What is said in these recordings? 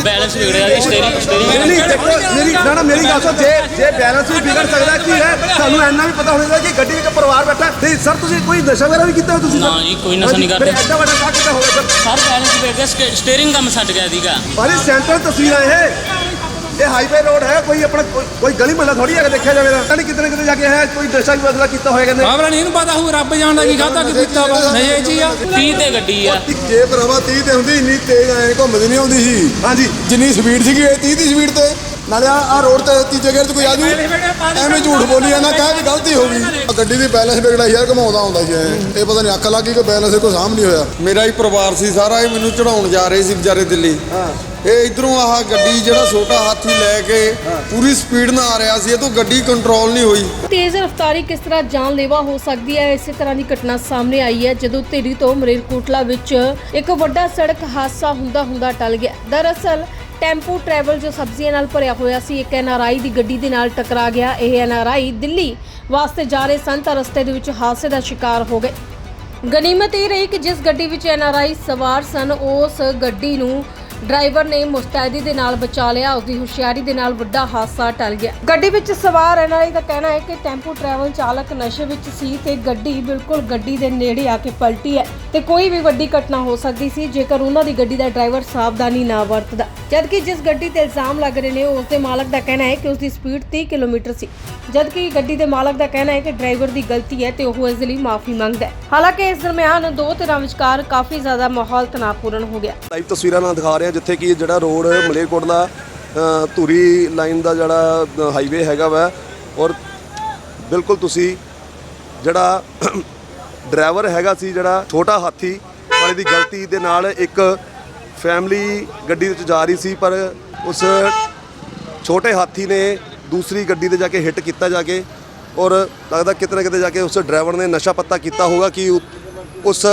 Balance ਵਿਗੜਿਆ ਜੀ steering steering ਨਹੀਂ ਨਹੀਂ ਦੇਖੋ ਮੇਰੀ ਨਾ ਨਾ ਮੇਰੀ ਗੱਲ ਸੁਣ ਜੇ ਜੇ ਬੈਲੈਂਸ ਵੀ ਵਿਗੜ ਸਕਦਾ ਕੀ ਹੈ? ਤੁਹਾਨੂੰ ਇੰਨਾ ਵੀ ਪਤਾ ਹੋਣਾ ਚਾਹੀਦਾ ਕਿ ਗੱਡੀ ਵਿੱਚ ਪਰਿਵਾਰ ਬੈਠਾ ਤੇ ਸਰ ਤੁਸੀਂ ਕੋਈ ਨਸ਼ਾ ਵਗੈਰਾ ਵੀ ਕੀਤਾ ਤੁਸੀਂ ਨਾ ਜੀ, ਕੋਈ ਨਸ਼ਾ ਨਹੀਂ ਕਰਦੇ। ਐਡਾ ਵੱਡਾ ਕਾਹ ਕਿੱਦਾਂ ਹੋ ਗਿਆ ਸਰ? ਸਰ ਬੈਲੈਂਸ ਵਿਗੜ ਗਿਆ ਸਟੇ- ਸਟੇਰਿੰਗ ਕੰਮ ਛੱਡ ਗਿਆ ਸੀਗਾ। ਭਾਜੀ ਸੈਂਟਰਲ ਤਸਵੀਰਾਂ ਇਹ। ਇਹ ਹਾਈਵੇ ਰੋਡ ਹੈ ਕੋਈ ਆਪਣਾ ਕੋਈ- ਕੋਈ ਗਲੀ ਮਹੱਲਾ ਥੋੜੀ ਹੈ ਕਿ ਦੇਖਿਆ ਜਾਵੇ ਤਾਂ। ਨਹੀਂ ਕਿਤੇ ਨਾ ਕਿਤੇ ਜਾ ਕੇ ਹੈ ਕੋਈ ਨਸ਼ਾ ਵੀ ਬਦਲਾ ਕੀਤਾ ਹੋਇਆ ਕਹਿੰਦੇ। ਖਬਰ ਨਹੀਂ ਇਹਨੂੰ ਪਤਾ ਹੋਊ ਰੱਬ ਜਾਣਦਾ ਕੀ ਖਾਦਾ ਕੀ ਪੀਤਾ ਵਾ। ਨਸ਼ੇ ਚ ਹੀ ਆ। 30 ਤੇ ਗੱਡੀ ਆ। ਜੇ ਭਰਾਵਾ 30 ਤੇ ਹੁੰਦੀ ਇੰਨੀ ਤੇਜ਼ ਐ ਘੁੰਮਦੀ ਨਹੀਂ ਆਉਂਦੀ ਸੀ। ਹਾਂਜੀ। ਜਿੰਨੀ ਸਪੀਡ ਸੀਗੀ ਇਹ 30 ਦੀ ਸਪੀਡ ਤੇ। ਨਾਲੇ ਆ ਰੋਡ ਤੇ ਤੀਜੇ ਗੇਅਰ 'ਚ ਕੋਈ ਆਜੂ ਐਵੇਂ ਝੂਠ ਬੋਲੀ ਜਾਂਦਾ ਕਹਿ ਵੀ ਗਲਤੀ ਹੋ ਗਈ। ਆਹ ਗੱਡੀ ਦੀ ਬੈਲੈਂਸ ਵਿਗੜਾ ਯਾਰ ਘਮਾਉਂਦਾ ਹੁੰਦਾ ਸੀ ਐਂ। ਇਹ ਪਤਾ ਨਹੀਂ ਅੱਖ ਲੱਗ ਗਈ ਕਿ ਬੈਲੈਂਸ ਕੋਈ ਸਾਂਭ ਨਹੀਂ ਹੋਇਆ। ਮੇਰਾ ਹੀ ਪਰਿਵਾਰ ਸੀ ਸਾਰਾ ਇਹ ਮੈਨੂੰ ਚੜਾਉਣ ਜਾ ਰਹੇ ਸੀ ਵਿਚਾਰੇ ਦਿੱਲੀ। ਇਹ ਇਧਰੋਂ ਆਹ ਗੱਡੀ ਜਿਹੜਾ ਛੋਟਾ ਹਾਥੀ ਲੈ ਕੇ ਪੂਰੀ ਸਪੀਡ ਨਾਲ ਆ ਰਿਹਾ ਸੀ ਇਹ ਤੋਂ ਗੱਡੀ ਕੰਟਰੋਲ ਨਹੀਂ ਹੋਈ। ਤੇਜ਼ ਰਫ਼ਤਾਰੀ ਕਿਸ ਤਰ੍ਹਾਂ ਜਾਨਲੇਵਾ ਹੋ ਸਕਦੀ ਹੈ? ਇਸੇ ਤਰ੍ਹਾਂ ਦੀ ਘਟਨਾ ਸਾਹਮਣੇ ਆਈ ਹੈ ਜਦੋਂ ਧੀਰੀ ਤੋਂ ਮਰੇਰਕੋਟਲਾ ਵਿੱਚ ਇੱਕ ਵੱਡਾ ਸੜਕ ਹਾਦਸਾ ਹੁੰਦਾ ਹੁੰਦਾ ਟਲ ਗਿਆ। ਦਰਅਸਲ ਟੈਂਪੂ ਟਰੈਵਲ ਜੋ ਸਬਜ਼ੀਆਂ ਨਾਲ ਭਰਿਆ ਹੋਇਆ ਸੀ ਇੱਕ ਐਨਆਰਆਈ ਦੀ ਗੱਡੀ ਦੇ ਨਾਲ ਟਕਰਾ ਗਿਆ। ਇਹ ਐਨਆਰਆਈ ਦਿੱਲੀ ਵਾਸਤੇ ਜਾ ਰਹੇ ਸਨ ਤਾਂ ਰਸਤੇ ਦੇ ਵਿੱਚ ਹਾਦਸੇ ਦਾ ਸ਼ਿਕਾਰ ਹੋ ਗਏ। ਗਨੀਮਤ ਇਹ ਰਹੀ ਕਿ ਜਿਸ ਗੱਡੀ ਵਿੱਚ ਐਨਆਰਆਈ ਸਵਾਰ ਸਨ ਉਸ ਗੱਡੀ ਨੂੰ ਡਰਾਈਵਰ ਨੇ ਮੁਸਤੈਦੀ ਦੇ ਨਾਲ ਬਚਾ ਲਿਆ। ਉਸ ਦੀ ਹੁਸ਼ਿਆਰੀ ਦੇ ਨਾਲ ਵੱਡਾ ਹਾਦਸਾ ਟਲ ਗਿਆ। ਗੱਡੀ ਵਿੱਚ ਸਵਾਰ ਐਨਆਰਆਈ ਦਾ ਕਹਿਣਾ ਹੈ ਕਿ ਟੈਂਪੂ ਟਰੈਵਲ ਚਾਲਕ ਨਸ਼ੇ ਵਿੱਚ ਸੀ ਤੇ ਗੱਡੀ ਬਿਲਕੁਲ ਗੱਡੀ ਦੇ ਨੇੜੇ ਆ ਕੇ ਪਲਟੀ ਹੈ ਤੇ ਕੋਈ ਵੀ ਵੱਡੀ ਘਟਨਾ ਹੋ ਸਕਦੀ ਸੀ, ਜੇਕਰ ਉਹਨਾਂ ਦੀ ਗੱਡੀ ਦਾ ਡਰਾਈਵਰ ਸਾਵਧਾਨੀ ਨਾ ਵਰਤਦਾ। ਜਦਕਿ ਜਿਸ ਗੱਡੀ ਤੇ ਇਲਜ਼ਾਮ ਲੱਗ ਰਹੇ ਨੇ, ਉਸ ਦੇ ਮਾਲਕ ਦਾ ਕਹਿਣਾ ਹੈ ਕਿ ਉਸ ਦੀ ਸਪੀਡ 30 ਕਿਲੋਮੀਟਰ ਸੀ। ਜਦਕਿ ਗੱਡੀ ਦੇ ਮਾਲਕ ਦਾ ਕਹਿਣਾ ਹੈ ਕਿ ਡਰਾਈਵਰ ਦੀ ਗਲਤੀ ਹੈ ਤੇ ਉਹ ਇਸ ਲਈ ਮਾਫੀ ਮੰਗਦਾ ਹੈ। ਹਾਲਾਂਕਿ ਇਸ ਦਰਮਿਆਨ ਦੋ ਧਿਰਾਂ ਵਿਚਕਾਰ ਕਾਫੀ ਜ਼ਿਆਦਾ ਮਾਹੌਲ ਤਣਾਅਪੂਰਨ ਹੋ ਗਿਆ। ਲਾਈਵ ਤਸਵੀਰਾਂ ਨਾਲ ਦਿਖਾ ਰਹੇ ਹਾਂ ਜਿੱਥੇ ਕਿ ਜਿਹੜਾ ਰੋਡ ਮਲੇਰਕੋਟਲਾ ਅ, ਧੂਰੀ ਲਾਈਨ ਦਾ ਜਿਹੜਾ ਹਾਈਵੇ ਹੈਗਾ ਵਾ। ਔਰ ਬਿਲਕੁਲ ਤੁਸੀਂ ਜਿਹੜਾ ਡਰਾਈਵਰ ਹੈਗਾ ਸੀ ਜਿਹੜਾ ਛੋਟਾ ਹਾਥੀ ਵਾਲੇ ਦੀ ਗਲਤੀ ਦੇ ਨਾਲ ਇੱਕ ਫੈਮਿਲੀ ਗੱਡੀ ਵਿੱਚ ਜਾ ਰਹੀ ਸੀ ਪਰ ਉਸ ਛੋਟੇ ਹਾਥੀ ਨੇ ਦੂਸਰੀ ਗੱਡੀ ਤੇ ਜਾ ਕੇ ਹਿੱਟ ਕੀਤਾ ਜਾ ਕੇ। ਔਰ ਲੱਗਦਾ ਕਿਤੇ ਨਾ ਕਿਤੇ ਜਾ ਕੇ ਉਸ ਡਰਾਈਵਰ ਨੇ ਨਸ਼ਾ ਪੱਤਾ ਕੀਤਾ ਹੋਗਾ ਕਿ ਉਸ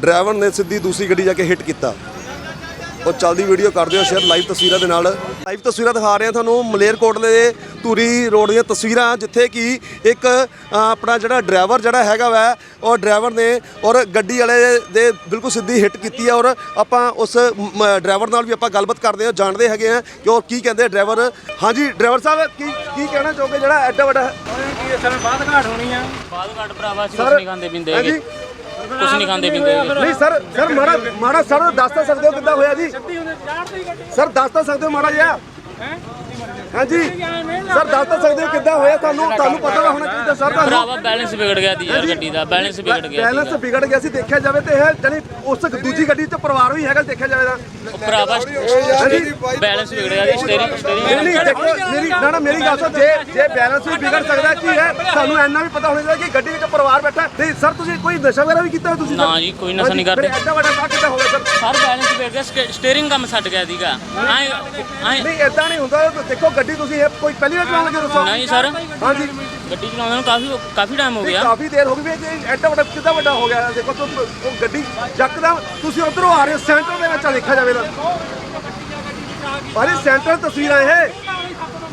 ਡਰਾਈਵਰ ਨੇ ਸਿੱਧੀ ਦੂਸਰੀ ਗੱਡੀ ਜਾ ਕੇ ਹਿੱਟ ਕੀਤਾ। ਔਰ ਚੱਲਦੀ ਵੀਡੀਓ ਕਰਦੇ ਹੋ ਸ਼ੇਅਰ ਲਾਈਵ ਤਸਵੀਰਾਂ ਦੇ ਨਾਲ। ਲਾਈਵ ਤਸਵੀਰਾਂ ਦਿਖਾ ਰਹੇ ਹਾਂ ਤੁਹਾਨੂੰ ਮਲੇਰਕੋਟਲੇ ਦੇ ਧੂਰੀ ਰੋਡ ਦੀਆਂ ਤਸਵੀਰਾਂ ਜਿੱਥੇ ਕਿ ਇੱਕ ਅ, ਆਪਣਾ ਜਿਹੜਾ ਡਰਾਈਵਰ ਜਿਹੜਾ ਹੈਗਾ ਵਾ ਉਹ ਡਰਾਈਵਰ ਨੇ ਔਰ ਗੱਡੀ ਵਾਲੇ ਦੇ ਬਿਲਕੁਲ ਸਿੱਧੀ ਹਿੱਟ ਕੀਤੀ ਹੈ ਔਰ ਆਪਾਂ ਉਸ ਡਰਾਈਵਰ ਨਾਲ ਵੀ ਆਪਾਂ ਗੱਲਬਾਤ ਕਰਦੇ ਹਾਂ ਜਾਣਦੇ ਹੈਗੇ ਆ ਕਿ ਉਹ ਕੀ ਕਹਿੰਦੇ ਡਰਾਈਵਰ ਹਾਂਜੀ ਡਰਾਈਵਰ ਸਾਹਿਬ ਕੀ ਕੀ ਕਹਿਣਾ ਚਾਹੋਗੇ ਜਿਹੜਾ ਐਡਾ ਵੱਡਾ ਬਾਦ ਘਾਟ ਭਰਾਵਾ ਅਸੀਂ ਸਰ, ਨਹੀਂ ਖਾਂਦੇ ਪੀਂਦੇ ਹਾਂਜੀ। ਹੈਗੇ ਕੁਝ ਨਹੀਂ ਖਾਂਦੇ ਪੀਂਦੇ ਹੈਗੇ। ਨਹੀਂ ਸਰ ਸਰ ਮਾੜਾ ਮਾੜਾ ਸਰ ਦੱਸ ਤਾਂ ਸਕਦੇ ਹੋ ਕਿੱਦਾਂ ਹੋਇਆ ਜੀ? ਸਰ ਦੱਸ ਤਾਂ ਸਕਦੇ ਹੋ ਮਾੜਾ ਜਿਹਾ। ਹਾਂਜੀ। ਸਰ ਦੱਸ ਤਾਂ ਸਕਦੇ ਹੋ ਕਿੱਦਾਂ ਹੋਇਆ? ਤੁਹਾਨੂੰ ਤੁਹਾਨੂੰ ਪਤਾ ਤਾਂ ਹੋਣਾ ਚਾਹੀਦਾ ਸਰ ਤੁਹਾਨੂੰ ਭਰਾਵਾ ਬੈਲੈਂਸ ਵਿਗੜ ਗਿਆ ਦੀ ਯਾਰ ਗੱਡੀ ਦਾ ਬੈਲੈਂਸ ਵਿਗੜ ਗਿਆ ਬੈਲੈਂਸ। ਵਿਗੜ ਗਿਆ ਸੀ ਦੇਖਿਆ ਜਾਵੇ ਤੇ ਇਹ ਜਾਨੀ ਉਸ ਦੂਜੀ ਗੱਡੀ 'ਚ ਪਰਿਵਾਰ ਵੀ ਹੈਗਾ ਦੇਖਿਆ ਜਾਵੇ ਤਾਂ। ਭਰਾਵਾ ਹਾਂਜੀ। ਬੈਲੈਂਸ ਵਿਗੜਿਆ ਦੀ ਸਟੇਰਿੰਗ ਨਹੀਂ ਸਟੇਰਿੰਗ ਨਹੀਂ ਦੇਖੋ ਮੇਰੀ ਨਾ ਨਾ ਮੇਰੀ ਗੱਲ ਸੁਣ ਜੇ ਜੇ ਬੈਲੈਂਸ ਵੀ ਵਿਗੜ ਸਕਦਾ ਕੀ ਹੈ ਤੁਹਾਨੂੰ ਇੰਨਾ ਵੀ ਪਤਾ ਹੋਣਾ ਚਾਹੀਦਾ ਕਿ ਗੱਡੀ ਵਿੱਚ ਪਰਿਵਾਰ ਬੈਠਾ ਤੇ ਸਰ ਤੁਸੀਂ ਕੋਈ ਨਸ਼ਾ ਵਗੈਰਾ ਵੀ ਕੀਤਾ ਹੋਇਆ ਤੁਸੀਂ ਨਾ ਜੀ, ਕੋਈ ਨਸ਼ਾ ਨਹੀਂ ਕਰਦੇ। ਐਡਾ ਵੱਡਾ ਕਾਹ ਕਿੱਦਾਂ ਹੋ ਗਿਆ ਸਰ? ਸਰ ਬੈਲੈਂਸ ਵਿਗੜ ਗਿਆ ਸਟੇ- ਸਟੇਰਿੰਗ ਕੰਮ ਛੱਡ ਗਿਆ ਸੀਗਾ। ਐ ਐ ਨਹੀਂ ਇਦਾਂ ਨਹੀਂ ਹੁੰਦਾ ਦੇਖੋ ਗੱਡੀ ਤੁਸੀਂ ਇਹ ਕੋਈ ਪਹਿਲੀ ਵਾਰ ਚਲਾਉਣ ਲੱਗੇ ਦੱਸੋ? ਨਹੀਂ ਸਰ। ਹਾਂਜੀ। ਗੱਡੀ ਚਲਾਉਂਦੇ ਨੂੰ ਕਾਫੀ ਕਾਫੀ ਟਾਈਮ ਹੋ ਗਿਆ। ਕਾਫੀ ਦੇਰ ਹੋ ਗਈ ਵੀ ਇਹ ਐਡਾ ਵੱਡਾ ਕਿੱਦਾਂ ਵੱਡਾ ਹੋ ਗਿਆ? ਦੇਖੋ ਤੁ- ਉਹ ਗੱਡੀ ਯਕਦਮ ਤੁਸੀਂ ਉਧਰੋਂ ਆ ਰਹੇ ਹੋ ਸੈਂਟਰ ਦੇ ਵਿੱਚ ਆ ਦੇਖਿਆ ਜਾਵੇ ਤਾਂ। ਭਾਜੀ ਸੈਂਟਰ ਤਸਵੀਰਾਂ ਇਹ।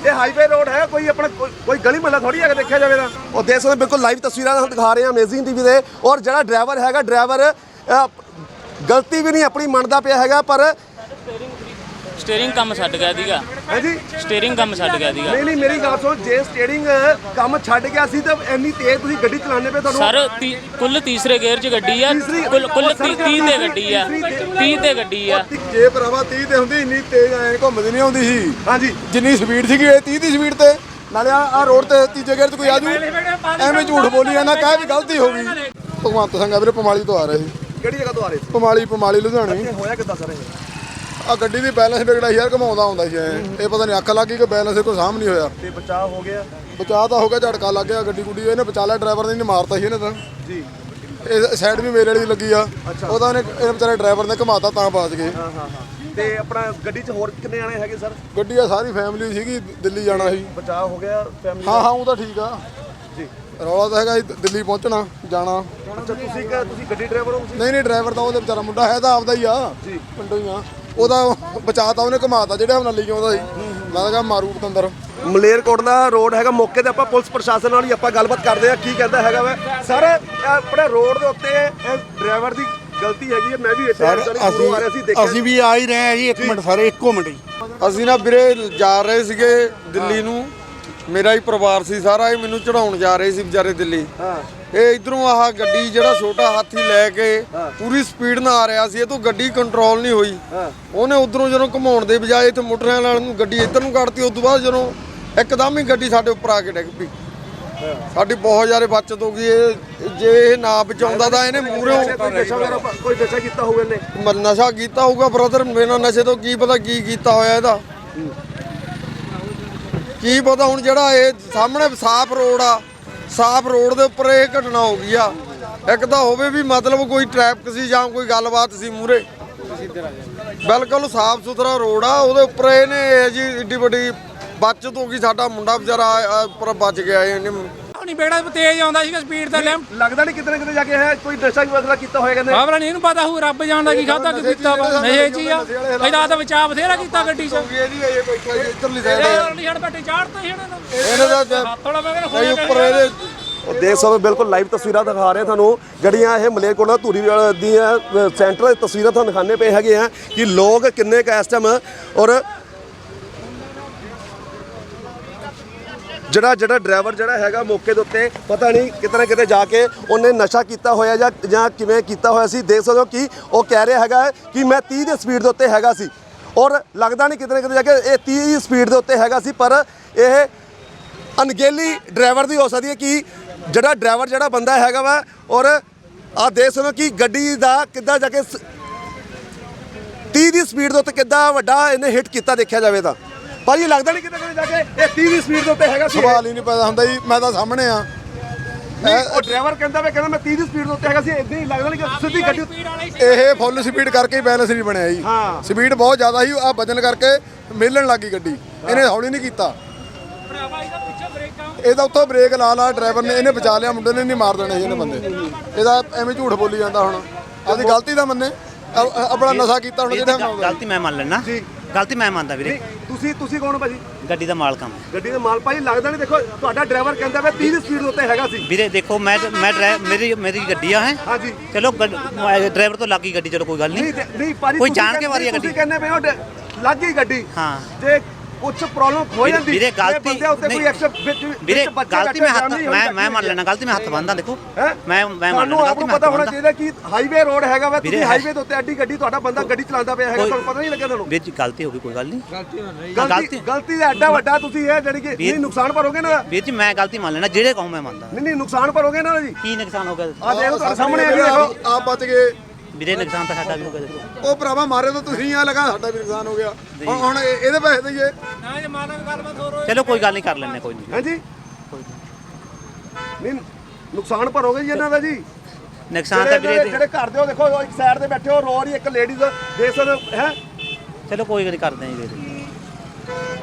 ਇਹ ਹਾਈਵੇ ਰੋਡ ਹੈ ਕੋਈ ਆਪਣਾ ਕੋਈ- ਗਲੀ ਮਹੱਲਾ ਥੋੜੀ ਹੈ ਕਿ ਦੇਖਿਆ ਜਾਵੇ ਤਾਂ। ਉਹ ਦੇਖ ਸਕਦੇ ਹੋ ਬਿਲਕੁਲ ਲਾਈਵ ਤਸਵੀਰਾਂ ਤੁਹਾਨੂੰ ਦਿਖਾ ਰਹੇ ਹਾਂ ਅਮੇਜ਼ਿੰਗ ਟੀਵੀ ਦੇ। ਔਰ ਜਿਹੜਾ ਡਰਾਈਵਰ ਹੈਗਾ ਡਰਾਈਵਰ ਗਲਤੀ ਵੀ ਨਹੀਂ ਆਪਣੀ ਮੰਨਦਾ ਪਿਆ ਹੈਗਾ ਪਰ ਸਟੇਰਿੰਗ ਕੰਮ ਛੱਡ ਗਿਆ ਸੀਗਾ। ਹਾਂਜੀ। ਸਟੇਰਿੰਗ ਕੰਮ ਛੱਡ ਗਿਆ ਸੀਗਾ। ਨਹੀਂ ਨਹੀਂ ਮੇਰੀ ਗੱਲ ਸੁਣ ਜੇ ਸਟੀਅਰਿੰਗ ਕੰਮ ਛੱਡ ਗਿਆ ਸੀ ਤਾਂ ਇੰਨੀ ਤੇਜ਼ ਤੁਸੀਂ ਗੱਡੀ ਚਲਾਉਂਦੇ ਪਏ ਤੁਹਾਨੂੰ? ਸਰ ਤੀ- ਕੁੱਲ ਤੀਸਰੇ ਗੇਅਰ 'ਚ ਗੱਡੀ ਆ। ਤੀਸਰੀ- ਕੁੱਲ ਕੁੱਲ ਉਹ ਸਰ 30 ਤੇ ਗੱਡੀ ਆ। ਤੀਸਰੀ- 30 ਤੇ ਗੱਡੀ ਆ। ਜੇ ਭਰਾਵਾ 30 ਤੇ ਹੁੰਦੀ ਇੰਨੀ ਤੇਜ਼ ਐ ਘੁੰਮਦੀ ਨਹੀਂ ਆਉਂਦੀ ਸੀ। ਹਾਂਜੀ। ਜਿੰਨੀ ਸਪੀਡ ਸੀਗੀ ਇਹ 30 ਦੀ ਸਪੀਡ ਤੇ। ਨਾਲੇ ਆ ਰੋਡ ਤੇ ਤੀਜੇ ਗੇਅਰ 'ਚ ਕੋਈ ਆਜੂ ਐਵੇਂ ਝੂਠ ਬੋਲੀ ਜਾਂਦਾ ਕਹਿ ਵੀ ਗਲਤੀ ਹੋ ਗਈ। ਭਗਵੰਤ ਸਿੰਘ ਆ ਵੀਰੇ ਪਮਾਲੀ ਤੋਂ ਆ ਰਹੇ ਸੀ ਕਿਹੜੀ ਜਗ੍ਹਾ ਤੋਂ ਆ ਰਹੇ ਸੀ? ਪਮਾਲੀ ਪਮਾਲੀ ਲੁਧਿਆਣੇ। ਹੋਇਆ ਕਿੱਦਾਂ ਸਰ ਇਹ? ਆ ਗੱਡੀ ਦੀ ਬੈਲੈਂਸ ਵਿਗੜਾ ਯਾਰ ਘਮਾਉਂਦਾ ਹੁੰਦਾ ਸੀ ਐਂ। ਇਹ ਪਤਾ ਨਹੀਂ ਅੱਖ ਲੱਗ ਗਈ ਕਿ ਬੈਲੈਂਸ ਕੋਈ ਸਾਂਭ ਨਹੀਂ ਹੋਇਆ। ਤੇ ਬਚਾਅ ਹੋ ਗਿਆ। ਬਚਾਅ ਤਾਂ ਹੋ ਗਿਆ ਝਟਕਾ ਲੱਗ ਗਿਆ ਗੱਡੀ ਗੁੱਡੀ ਇਹਨੇ ਬਚਾ ਲਿਆ ਡਰਾਈਵਰ ਨੇ ਇਹਨੇ ਮਾਰਤਾ ਸੀ ਇਹਨੇ ਤਾਂ। ਜੀ। ਇਹ ਸਾਈਡ ਵੀ ਮੇਰੇ ਵਾਲੀ ਦੀ ਲੱਗੀ ਆ। ਉਹਦਾ ਇਹਨੇ ਇਹ ਵਿਚਾਰੇ ਡਰਾਈਵਰ ਨੇ ਘਮਾਤਾ ਤਾਂ ਬਚ ਗਏ ਹਾਂ ਹਾਂ ਹਾਂ। ਤੇ ਆਪਣਾ ਗੱਡੀ 'ਚ ਹੋਰ ਕਿੰਨੇ ਆਣੇ ਹੈਗੇ ਸਰ? ਗੱਡੀ ਆ ਸਾਰੀ ਫੈਮਿਲੀ ਸੀਗੀ ਦਿੱਲੀ ਜਾਣਾ ਸੀ। ਬਚਾਅ ਹੋ ਗਿਆ ਫੈਮਿਲੀ ਹਾਂ ਹਾਂ ਉਹ ਤਾਂ ਠੀਕ ਆ। ਜੀ। ਰੌਲਾ ਤਾਂ ਹੈਗਾ ਸੀ ਦਿੱਲੀ ਪਹੁੰਚਣਾ ਜਾਣਾ। ਅੱਛਾ ਤੁਸੀਂ ਕ- ਤੁਸੀਂ ਗੱਡੀ ਡਰਾਈਵਰ ਹੋ ਤੁਸੀਂ? ਨਹੀਂ ਨਹੀਂ ਡਰਾਈਵਰ ਤਾਂ ਉਹਦੇ ਵਿਚਾਰਾ ਮੁੰਡਾ ਹੈ ਤਾਂ ਆਪਦਾ ਹੀ ਆ। ਜੀ। ਪਿੰਡੋਂ ਹੀ ਆ। ਉਹਦਾ ਬਚਾਤਾ ਉਹਨੇ ਘਮਾਤਾ ਜਿਹੜਾ ਨਾਲ ਲਈ ਆਉਂਦਾ ਸੀ। ਮੈਂ ਕਿਹਾ ਮਾਰੂ ਪਤੰਦਰ ਮਲੇਰਕੋਟਲਾ ਰੋਡ ਹੈਗਾ ਮੌਕੇ ਤੇ ਆਪਾਂ ਪੁਲਿਸ ਪ੍ਰਸ਼ਾਸਨ ਨਾਲ ਹੀ ਆਪਾਂ ਗੱਲਬਾਤ ਕਰਦੇ ਆ ਕੀ ਕਹਿੰਦਾ ਹੈਗਾ ਵਾ। ਸਰ ਆਪਣੇ ਰੋਡ ਦੇ ਉੱਤੇ ਇਹ ਡਰਾਈਵਰ ਦੀ ਗਲਤੀ ਹੈਗੀ ਹੈ ਮੈਂ ਵੀ ਇੱਥੇ ਆ ਰਿਹਾ ਸੀ ਅਸੀਂ ਦੇਖਿਆ ਅਸੀਂ ਵੀ ਆ ਹੀ ਰਹੇ ਹਾਂ ਜੀ ਇੱਕ ਮਿੰਟ ਸਰ ਇੱਕੋ ਮਿੰਟ ਜੀ। ਅਸੀਂ ਨਾ ਵੀਰੇ ਜਾ ਰਹੇ ਸੀਗੇ ਦਿੱਲੀ ਨੂੰ। ਮੇਰਾ ਹੀ ਪਰਿਵਾਰ ਸੀ ਸਾਰਾ ਇਹ ਮੈਨੂੰ ਚੜਾਉਣ ਜਾ ਰਹੇ ਸੀ ਵਿਚਾਰੇ ਦਿੱਲੀ। ਹਾਂ। ਇਹ ਇਧਰੋਂ ਆਹ ਗੱਡੀ ਜਿਹੜਾ ਛੋਟਾ ਹਾਥੀ ਲੈ ਕੇ ਪੂਰੀ ਸਪੀਡ ਨਾਲ ਆ ਰਿਹਾ ਸੀ ਇਹ ਤੋਂ ਗੱਡੀ ਕੰਟਰੋਲ ਨਹੀਂ ਹੋਈ। ਉਹਨੇ ਉਧਰੋਂ ਜਦੋਂ ਘੁਮਾਉਣ ਦੇ ਬਜਾਏ ਤੇ ਮੋਟਰਾਂ ਨਾਲ ਨੂੰ ਗੱਡੀ ਇੱਧਰ ਨੂੰ ਕੱਢਤੀ ਉਸ ਤੋਂ ਬਾਅਦ ਜਦੋਂ ਇੱਕਦਮ ਹੀ ਗੱਡੀ ਸਾਡੇ ਉੱਪਰ ਆ ਕੇ ਡਿੱਗ ਪਈ। ਸਾਡੀ ਬਹੁਤ ਜ਼ਿਆਦਾ ਬਚਤ ਹੋ ਗਈ ਇਹ ਜੇ ਇਹ ਨਾ ਬਚਾਉਂਦਾ ਤਾਂ ਇਹਨੇ ਮੂਹਰੋਂ ਕੋਈ ਨਸ਼ਾ ਕੀਤਾ ਹੋਊਗਾ ਇਹਨੇ? ਨਸ਼ਾ ਕੀਤਾ ਹੋਊਗਾ ਬ੍ਰਦਰ ਬਿਨਾਂ ਨਸ਼ੇ ਤੋਂ ਕੀ ਪਤਾ ਕੀ ਕੀਤਾ ਹੋਇਆ ਇਹਦਾ। ਕੀ ਪਤਾ ਹੁਣ ਜਿਹੜਾ ਇਹ ਸਾਹਮਣੇ ਸਾਫ਼ ਰੋਡ ਆ ਸਾਫ਼ ਰੋਡ ਦੇ ਉੱਪਰ ਇਹ ਘਟਨਾ ਹੋ ਗਈ ਆ। ਇੱਕ ਤਾਂ ਹੋਵੇ ਵੀ ਮਤਲਬ ਕੋਈ ਟ੍ਰੈਫਿਕ ਸੀ ਜਾਂ ਕੋਈ ਗੱਲਬਾਤ ਸੀ ਮੂਰੇ ਬਿਲਕੁਲ ਸਾਫ਼ ਸੁਥਰਾ ਰੋਡ ਆ, ਉਹਦੇ ਉੱਪਰ ਇਹਨੇ ਇਹ ਜੀ ਏਡੀ ਵੱਡੀ ਬਚਤ ਹੋ ਗਈ, ਸਾਡਾ ਮੁੰਡਾ ਵਿਚਾਰਾ ਉੱਪਰ ਬਚ ਗਿਆ, ਇਹਨੇ ਨਹੀਂ ਬੇੜਾ ਤੇਜ਼ ਆਉਂਦਾ ਸੀਗਾ ਸਪੀਡ ਤੇ ਲੈਮ ਲੱਗਦਾ ਨਹੀਂ ਕਿਤੇ ਨਾ ਕਿਤੇ ਜਾ ਕੇ ਹੈ ਕੋਈ ਨਸ਼ਾ ਵੀ ਮਸਲਾ ਕੀਤਾ ਹੋਇਆ ਕਹਿੰਦੇ। ਬਾਬਰਾ ਨਹੀਂ ਇਹਨੂੰ ਪਤਾ ਹੋਊ ਰੱਬ ਜਾਣਦਾ ਕੀ ਖਾਦਾ ਕੀ ਪੀਤਾ ਵਾ ਨਸ਼ੇ ਚ ਹੀ ਆ। ਇਹਦਾ ਤਾਂ ਬਚਾਅ ਬਥੇਰਾ ਕੀਤਾ ਗੱਡੀ ਚ। ਇਹ ਨਹੀਂ ਇਹ ਬੈਠਾ ਇੱਧਰਲੀ ਸਾਈਡ ਇਹ ਨਹੀਂ ਹੜ ਬੱਟੇ ਚਾੜਤਾ ਸੀ ਇਹਨੇ ਇਹਨੇ ਤਾਂ ਹੱਥੋੜਾ ਮੈਂ ਕਹਿੰਦਾ ਇਹ ਉੱਪਰ ਇਹਦੇ ਉਹ ਦੇਖ ਸਕਦੇ ਹੋ ਬਿਲਕੁਲ ਲਾਈਵ ਤਸਵੀਰਾਂ ਦਿਖਾ ਰਹੇ ਤੁਹਾਨੂੰ। ਜਿਹੜੀਆਂ ਇਹ ਮਲੇਰਕੋਟਲਾ ਧੂਰੀ ਵਾਲੇ ਦੀਆਂ ਸੈਂਟਰ ਦੀ ਤਸਵੀਰਾਂ ਤੁਹਾਨੂੰ ਦਿਖਾਣੇ ਪਏ ਹੈਗੇ ਆ ਕਿ ਲੋਕ ਕਿੰਨੇ ਕੁ ਇਸ ਟਾਈਮ ਔਰ ਜਿਹੜਾ ਜਿਹੜਾ ਡਰਾਈਵਰ ਜਿਹੜਾ ਹੈਗਾ ਮੌਕੇ ਦੇ ਉੱਤੇ ਪਤਾ ਨਹੀਂ ਕਿਤੇ ਨਾ ਕਿਤੇ ਜਾ ਕੇ ਉਹਨੇ ਨਸ਼ਾ ਕੀਤਾ ਹੋਇਆ ਜਾਂ ਜਾਂ ਕਿਵੇਂ ਕੀਤਾ ਹੋਇਆ ਸੀ, ਦੇਖ ਸਕਦੇ ਹੋ ਕਿ ਉਹ ਕਹਿ ਰਿਹਾ ਹੈਗਾ ਕਿ ਮੈਂ 30 ਦੀ ਸਪੀਡ ਦੇ ਉੱਤੇ ਹੈਗਾ ਸੀ। ਔਰ ਲੱਗਦਾ ਨਹੀਂ ਕਿਤੇ ਨਾ ਕਿਤੇ ਜਾ ਕੇ ਇਹ 30 ਦੀ ਸਪੀਡ ਦੇ ਉੱਤੇ ਹੈਗਾ ਸੀ, ਪਰ ਇਹ ਅਣਗੇਲੀ ਡਰਾਈਵਰ ਦੀ ਹੋ ਸਕਦੀ ਹੈ ਕਿ ਜਿਹੜਾ ਡਰਾਈਵਰ ਜਿਹੜਾ ਬੰਦਾ ਹੈਗਾ ਵਾ, ਔਰ ਆ ਦੇਖ ਸਕਦੇ ਹੋ ਕਿ ਗੱਡੀ ਦਾ ਕਿੱਦਾਂ ਜਾ ਕੇ ਸ- 30 ਦੀ ਸਪੀਡ ਦੇ ਉੱਤੇ ਕਿੱਦਾਂ ਵੱਡਾ ਇਹਨੇ ਹਿੱਟ ਕੀਤਾ ਦੇਖਿਆ ਜਾਵੇ ਤਾਂ। ਭਾਜੀ ਲੱਗਦਾ ਨਹੀਂ ਕਿਤੇ ਕਿਤੇ ਜਾ ਕੇ ਇਹ 30 ਦੀ ਸਪੀਡ ਦੇ ਉੱਤੇ ਹੈਗਾ ਸੀ ਸਵਾਲ ਹੀ ਨਹੀਂ ਪੈਦਾ ਹੁੰਦਾ ਜੀ ਮੈਂ ਤਾਂ ਸਾਹਮਣੇ ਆ। ਨਹੀਂ, ਉਹ ਡਰਾਈਵਰ ਕਹਿੰਦਾ ਵੇ ਕਹਿੰਦਾ ਮੈਂ 30 ਦੀ ਸਪੀਡ ਦੇ ਉੱਤੇ ਹੈਗਾ ਸੀ ਇਦਾਂ ਹੀ ਲੱਗਦਾ ਨਹੀਂ ਕਿ ਸਿੱਧੀ ਗੱਡੀ ਇਹ ਫੁੱਲ ਸਪੀਡ ਕਰਕੇ ਹੀ ਬੈਲੈਂਸ ਨਹੀਂ ਬਣਿਆ ਜੀ। ਹਾਂ। ਸਪੀਡ ਬਹੁਤ ਜ਼ਿਆਦਾ ਸੀ ਆ ਵਜਨ ਕਰਕੇ ਮੇਲਣ ਲੱਗੀ ਗੱਡੀ। ਇਹਨੇ ਹੌਲੀ ਨਹੀਂ ਕੀਤਾ। ਭਰਾਵਾ ਇਹਦਾ ਪਿੱਛੇ ਬ੍ਰੇਕਾਂ ਇਹਦਾ ਉੱਥੋਂ ਬ੍ਰੇਕ ਲਾ ਲਾ ਡਰਾਈਵਰ ਨੇ ਇਹਨੇ ਬਚਾ ਲਿਆ ਮੁੰਡੇ ਨੇ ਨਹੀਂ ਮਾਰ ਦੇਣੇ ਸੀ ਇਹਨੇ ਬੰਦੇ। ਇਹਦਾ ਐਵੇਂ ਝੂਠ ਬੋਲੀ ਜਾਂਦਾ ਹੁਣ। ਆਪਦੀ ਗਲਤੀ ਦਾ ਮੰਨੇ। ਆ- ਆ- ਆਪਣਾ ਨਸ਼ਾ ਕੀਤਾ ਹੁਣ ਜਿਹੜਾ ਗਲਤੀ ਮੈਂ ਮੰਨ ਲੈਣਾ ਗਲਤੀ ਮੈਂ ਮੰਨਦਾ ਵੀਰੇ। ਤੁਸੀਂ ਤੁਸੀਂ ਕੌਣ ਭਾਜੀ? ਗੱਡੀ ਦਾ ਮਾਲਕ ਹਾਂ ਮੈਂ। ਗੱਡੀ ਦੇ ਮਾਲ ਭਾਜੀ ਲੱਗਦਾ ਨਹੀਂ ਦੇਖੋ ਤੁਹਾਡਾ ਡਰਾਈਵਰ ਕਹਿੰਦਾ ਵੇ 30 ਦੀ ਸਪੀਡ ਦੇ ਉੱਤੇ ਹੈਗਾ ਸੀ। ਵੀਰੇ ਦੇਖੋ ਮੈਂ ਮੈਂ ਡਰਾਈਵ ਮੇਰੀ ਮੇਰੀ ਗੱਡੀ ਆ ਹੈ। ਹਾਂਜੀ। ਚਲੋ ਡਰਾਈਵਰ ਤੋਂ ਲੱਗੀ ਗੱਡੀ ਚਲੋ ਕੋਈ ਗੱਲ ਨਹੀਂ। ਨਹੀਂ ਤੇ- ਨਹੀਂ ਭਾਜੀ ਕੋਈ ਤੁਸੀਂ ਜਾਣ ਕੇ ਵਾਰੀ ਤੁਸੀਂ ਗੱਡੀ। ਕਹਿੰਦੇ ਪਏ ਹੋ ਡ- ਲੱਗ ਗਈ ਗੱਡੀ। ਹਾਂ। ਤੇ ਕੁਝ ਪ੍ਰੋਬਲਮ ਹੋ ਜਾਂਦੀ। ਵੀਰੇ ਗਲਤੀ ਬੰਦਿਆਂ ਉੱਤੇ ਕੋਈ ਨਹੀਂ। ਐਕਸ਼ਨ ਵਿੱਚ ਵੀਰੇ ਗਲਤੀ ਮੈਂ ਹੱਥ ਮੈਂ ਮੈਂ ਮੰਨ ਲੈਣਾ ਗਲਤੀ ਮੈਂ ਹੱਥ ਬੰਨਦਾ ਦੇਖੋ? ਮੈਂ ਮੈਂ ਮੰਨ ਤੁਹਾਨੂੰ ਲੈਣਾ ਗਲਤੀ ਮੈਂ ਪਤਾ ਹੋਣਾ ਚਾਹੀਦਾ ਕਿ ਹਾਈਵੇ ਰੋਡ ਹੈਗਾ ਵਾ ਤੁਸੀਂ ਹਾਈਵੇ ਦੇ ਉੱਤੇ ਐਡੀ ਗੱਡੀ ਤੁਹਾਡਾ ਬੰਦਾ ਗੱਡੀ ਚਲਾਉਂਦਾ ਪਿਆ ਹੈਗਾ ਤੁਹਾਨੂੰ ਪਤਾ ਨਹੀਂ ਲੱਗਿਆ ਤੁਹਾਨੂੰ? ਵੀਰ ਜੀ ਗਲਤੀ ਹੋ ਗਈ ਕੋਈ ਗੱਲ ਨਹੀਂ। ਗਲਤੀ ਗਲਤੀ ਗਲਤੀ ਦਾ ਐਡਾ ਵੱਡਾ ਤੁਸੀਂ ਇਹ ਜਿਹੜੀ ਕਿ ਨਹੀਂ ਨੁਕਸਾਨ ਭਰੋਗੇ ਨਾ? ਵੀਰ ਜੀ ਮੈਂ ਗਲਤੀ ਮੰਨ ਲੈਣਾ ਜਿਹੜੇ ਕਹੂੰ ਮੈਂ ਮੰਨਦਾ। ਨਹੀਂ ਨਹੀਂ ਨੁਕਸਾਨ ਭਰੋਗੇ ਨਾ ਜੀ? ਕੀ ਨੁਕਸਾਨ ਹੋ ਗਿਆ? ਆ ਦੇਖੋ ਤੁਹਾਡੇ ਸਾਹਮਣੇ ਆ ਦੇਖੋ। ਆਪ ਬਚ ਗਏ। ਵੀਰੇ ਨੁਕਸਾਨ ਤਾਂ ਸਾਡਾ ਵੀ ਹੋ ਗਿਆ ਦੇਖੋ। ਉਹ ਭਰਾਵਾ ਮਾਰੇ ਤਾਂ ਤੁਸੀਂ ਆ ਲਗਾ ਸਾਡਾ ਵੀ ਨੁਕਸਾਨ ਹੋ ਗਿਆ। ਹੁਣ- ਹੁਣ ਇਹ- ਇਹਦੇ ਪੈਸੇ ਦਈਏ। ਨਾ ਜੇ ਮਾਲਕ ਗੱਲਬਾਤ ਹੋਰ ਚਲੋ ਕੋਈ ਗੱਲ ਨਹੀਂ ਕਰ ਲੈਣੇ ਕੋਈ ਨਹੀਂ ਹਾਂਜੀ ਨਹੀਂ ਨੁਕਸਾਨ ਭਰੋਗੇ ਜੀ ਇਹਨਾਂ ਦਾ ਜੀ? ਨੁਕਸਾਨ ਤਾਂ ਜਿਹੜੇ- ਵੀਰੇ ਜਿਹੜੇ ਘਰ ਦੇ ਹੋ ਦੇਖੋ ਉਹ ਇੱਕ ਸਾਈਡ ਤੇ ਬੈਠੇ ਹੋ ਰੋ ਰਹੀ ਇੱਕ ਲੇਡੀਜ਼ ਦੇਖ ਸਕਦੇ ਹੈ? ਚਲੋ ਕੋਈ ਗੱਲ ਨਹੀਂ ਕਰਦੇ ਜੀ ਵੀਰੇ।